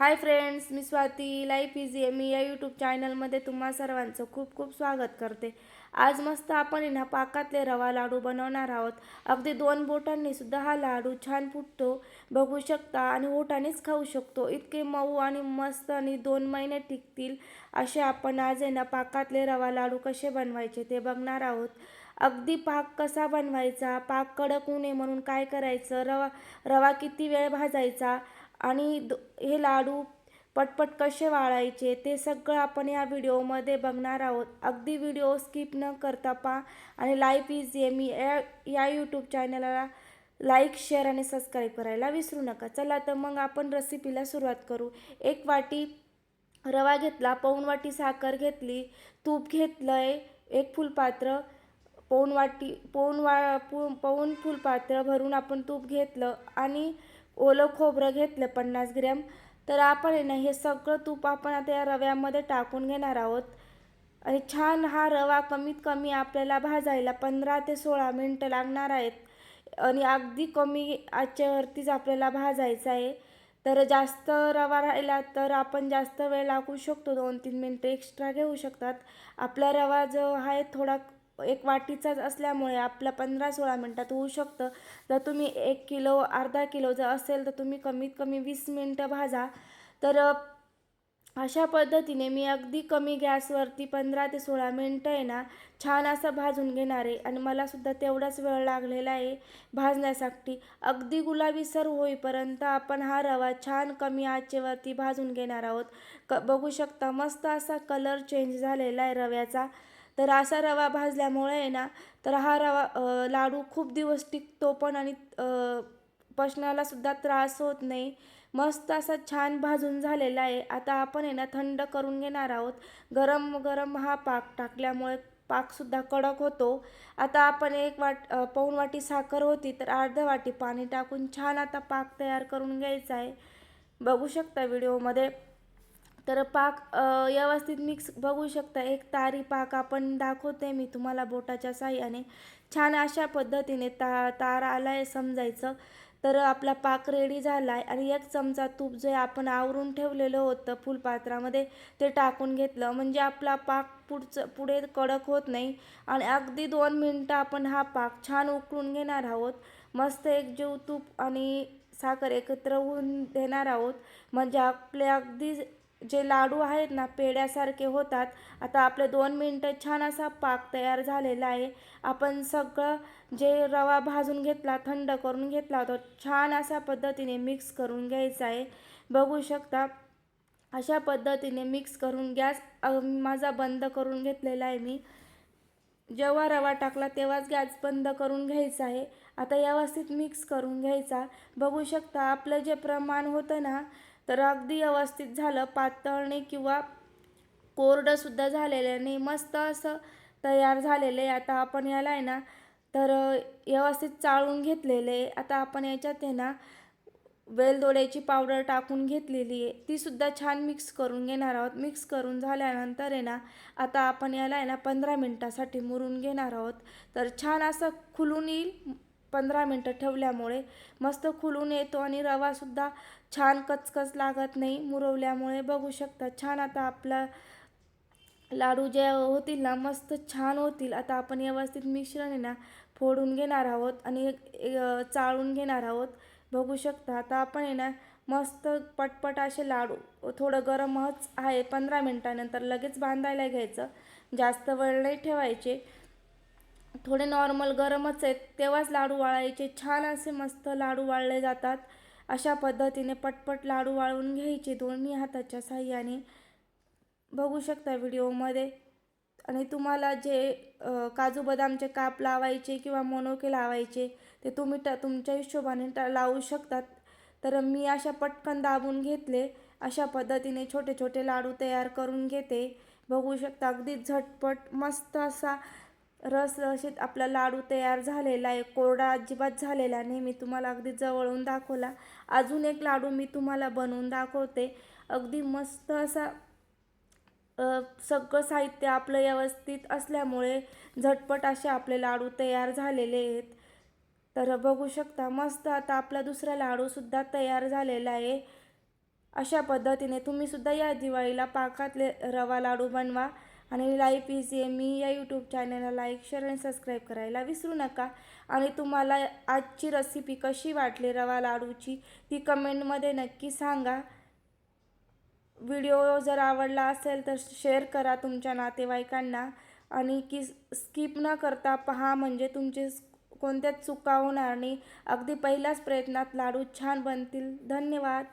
हाय friends मी Swati. Life easy आहे. मी या यूट्यूब चॅनलमध्ये तुम्हा सर्वांचं खूप खूप स्वागत करते. आज मस्त आपण आहे ना पाकातले रवा लाडू बनवणार आहोत. अगदी दोन बोटांनी सुद्धा हा लाडू छान फुटतो. बघू शकता आणि ओठानेच खाऊ शकतो. इतके मऊ आणि मस्त आणि दोन महिने टिकतील असे आपण आज आहे ना पाकातले रवा लाडू कसे बनवायचे ते बघणार आहोत. अगदी पाक कसा बनवायचा? पाक कडक होऊ नये म्हणून काय करायचं? रवा रवा किती वेळ भाजायचा? आणि द हे लाडू पटपट कसे वाळायचे ते सगळं आपण या व्हिडिओमध्ये बघणार आहोत. अगदी व्हिडिओ स्किप न करता पा आणि लाईफ इज ये मी या या यूट्यूब चॅनलला लाईक शेअर आणि सबस्क्राईब करायला विसरू नका. चला तर मग आपण रेसिपीला सुरुवात करू. एक वाटी रवा घेतला पाऊण वाटी साखर घेतली तूप घेतलं आहे एक फुलपात्र पाऊण वाटी पाऊण वा पु पाऊण फुलपात्र भरून आपण तूप घेतलं आणि ओलं खोबरं घेतलं पन्नास ग्रॅम तर आपण आहे ना हे सगळं तूप आपण आता या रव्यामध्ये टाकून घेणार आहोत. आणि छान हा रवा कमीत कमी आपल्याला भाजायला पंधरा ते सोळा मिनटं लागणार आहेत. आणि अगदी कमी आचेवरतीच आपल्याला भाजायचा आहे. तर जास्त रवा राहिला तर आपण जास्त वेळ लागू शकतो. दोन तीन मिनटं एक्स्ट्रा घेऊ शकतात. आपला रवा जो आहे थोडा एक वाटीचाच असल्यामुळे आपलं पंधरा सोळा मिनटात होऊ शकतं. जर तुम्ही एक किलो अर्धा किलो जर असेल तर तुम्ही कमीत कमी वीस मिनटं भाजा. तर अशा पद्धतीने मी अगदी कमी गॅसवरती पंधरा ते सोळा मिनटं आहे ना छान असं भाजून घेणार आहे. आणि मलासुद्धा तेवढाच वेळ लागलेला आहे भाजण्यासाठी. अगदी गुलाबीसर होईपर्यंत आपण हा रवा छान कमी आचेवरती भाजून घेणार आहोत. क बघू शकता मस्त असा कलर चेंज झालेला आहे रव्याचा. तर असा रवा भाजल्यामुळे आहे ना तर हा रवा लाडू खूप दिवस टिकतो पण आणि पचनाला सुद्धा त्रास होत नाही. मस्त असा छान भाजून झालेला आहे. आता आपण आहे ना थंड करून घेणार आहोत. गरम गरम हा पाक टाकल्यामुळे पाकसुद्धा कडक होतो. आता आपण एक वाट पाऊण वाटी साखर होती तर अर्ध वाटी पाणी टाकून छान आता पाक तयार करून घ्यायचा आहे. बघू शकता व्हिडिओमध्ये तर पाक व्यवस्थित मिक्स बघू शकता. एक तारी पाक आपण दाखवते मी तुम्हाला बोटाच्या साह्याने. छान अशा पद्धतीने ता तार आला आहे समजायचं. तर आपला पाक रेडी झाला आहे आणि एक चमचा तूप जे आपण आवरून ठेवलेलं होतं फुलपात्रामध्ये ते टाकून घेतलं. म्हणजे आपला पाक पुढचं पुढे कडक होत नाही. आणि अगदी दोन मिनटं आपण हा पाक छान उकळून घेणार आहोत. मस्त एक जीव तूप आणि साखर एकत्र होऊन देणार आहोत. म्हणजे आपले अगदी जे लाडू आहेत ना पेड्यासारखे होतात. आता आपले दोन मिनटं छान असा पाक तयार झालेला आहे. आपण सगळं जे रवा भाजून घेतला थंड करून घेतला होता छान अशा पद्धतीने मिक्स करून घ्यायचा आहे. बघू शकता अशा पद्धतीने मिक्स करून गॅस माझा बंद करून घेतलेला आहे मी. जेव्हा रवा टाकला तेव्हाच गॅस बंद करून घ्यायचा आहे. आता व्यवस्थित मिक्स करून घ्यायचा. बघू शकता आपलं जे प्रमाण होतं ना तर अगदी व्यवस्थित झालं. पातळणे किंवा कोरडंसुद्धा झालेलं नाही मस्त असं तयार झालेलं आहे. आता आपण याला आहे ना तर व्यवस्थित चाळून घेतलेले आहे. आता आपण याच्यात आहे ना वेलदोड्याची पावडर टाकून घेतलेली आहे. तीसुद्धा छान मिक्स करून घेणार आहोत. मिक्स करून झाल्यानंतर आहे ना आता आपण याला आहे ना पंधरा मिनटासाठी मुरून घेणार आहोत. तर छान असं खुलून येईल. पंधरा मिनटं ठेवल्यामुळे मस्त खुलून येतो आणि रवासुद्धा छान कचकच लागत नाही मुरवल्यामुळे. बघू शकता छान आता आपला लाडू जे होतील ना मस्त छान होतील. आता आपण व्यवस्थित मिश्रण आहे ना फोडून घेणार आहोत आणि चाळून घेणार आहोत. बघू शकता आता आपण आहे ना मस्त पटपट असे लाडू थोडं गरमच आहे पंधरा मिनटानंतर लगेच बांधायला घ्यायचं. जास्त वेळ नाही ठेवायचे. थोडे नॉर्मल गरमच आहेत तेव्हाच लाडू वाळायचे. छान असे मस्त लाडू वाळले जातात. अशा पद्धतीने पटपट लाडू वाळवून घ्यायचे दोन्ही हाताच्या साह्याने. बघू शकता व्हिडिओमध्ये. आणि तुम्हाला जे काजू बदामचे काप लावायचे किंवा मोनोके लावायचे ते तुम्ही ट तुमच्या हिशोबाने ट लावू शकतात. तर मी अशा पटकन दाबून घेतले. अशा पद्धतीने छोटे छोटे लाडू तयार करून घेते. बघू शकता अगदी झटपट मस्त असा रसरशीत आपला लाडू तयार झालेला आहे. कोरडा अजिबात झालेला नाही. मी तुम्हाला अगदी जवळून दाखवला. अजून एक लाडू मी तुम्हाला बनवून दाखवते. अगदी मस्त असा सगळं साहित्य आपलं व्यवस्थित असल्यामुळे झटपट असे आपले लाडू तयार झालेले आहेत. तर बघू शकता मस्त आता आपला दुसरा लाडूसुद्धा तयार झालेला आहे. अशा पद्धतीने तुम्हीसुद्धा या दिवाळीला पाकातले रवा लाडू बनवा. आणि लाईफ इझी मी या यूट्यूब चॅनलला लाईक शेअर आणि सबस्क्राईब करायला विसरू नका. आणि तुम्हाला आजची रेसिपी कशी वाटली रवा लाडूची ती कमेंटमध्ये नक्की सांगा. व्हिडिओ जर आवडला असेल तर शेअर करा तुमच्या नातेवाईकांना. आणि की स्किप न करता पहा म्हणजे तुमचे कोणत्याच चुका होणार नाही अगदी पहिल्याच प्रयत्नात लाडू छान बनतील. धन्यवाद.